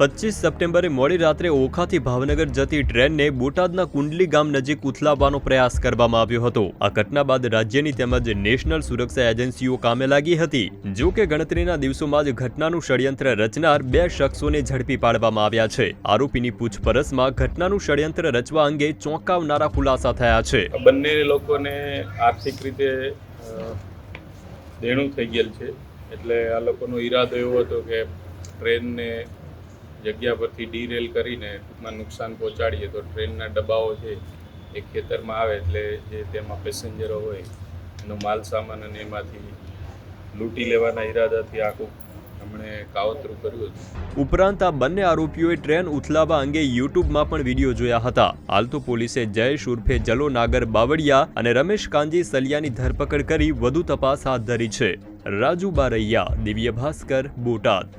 પચીસ સપ્ટેમ્બરે મોડી રાત્રે ઓખાથી ભાવનગર જતી ટ્રેનને બોટાદના કુંડલી ગામ નજીક ઉથલાવવાનો પ્રયાસ કરવામાં આવ્યો હતો. આ ઘટના બાદ રાજ્યની તેમજ નેશનલ સુરક્ષા એજન્સીઓ કામે લાગી હતી. જો કે ગણતરીના દિવસોમાં જ ઘટનાનું ષડયંત્ર રચનાર બે શખ્સોને ઝડપી પાડવામાં આવ્યા છે. આરોપીની પૂછપરછમાં ઘટનાનું ષડયંત્ર રચવા અંગે ચોંકાવનારા ખુલાસા થયા છે. બંને લોકોને આર્થિક રીતે દેણું થઈ ગયેલ છે. એટલે આ લોકોનો ઈરાદો એવો હતો કે ટ્રેનને જગ્યા પરથી ડીરેલ કરીને ટૂંકમાં નુકસાન પહોંચાડીએ તો ટ્રેનના ડબ્બાઓ છે એ ખેતરમાં આવે એટલે જે તેમાં પેસેન્જરો હોય, એનો માલ સામાન અને એમાંથી લૂંટી લેવાના ઈરાદાથી આખું એમણે કાવતરું કર્યું હતું. ઉપરાંત આ બંને આરોપીઓએ ટ્રેન ઉથલાવા અંગે યુટ્યુબમાં પણ વીડિયો જોયા હતા. હાલ તો પોલીસે જયેશ ઉર્ફે જલો નાગર બાવળિયા અને રમેશ કાંજી સલિયાની ધરપકડ કરી વધુ તપાસ હાથ ધરી છે. Raju Baraiya Divya Bhaskar Botad.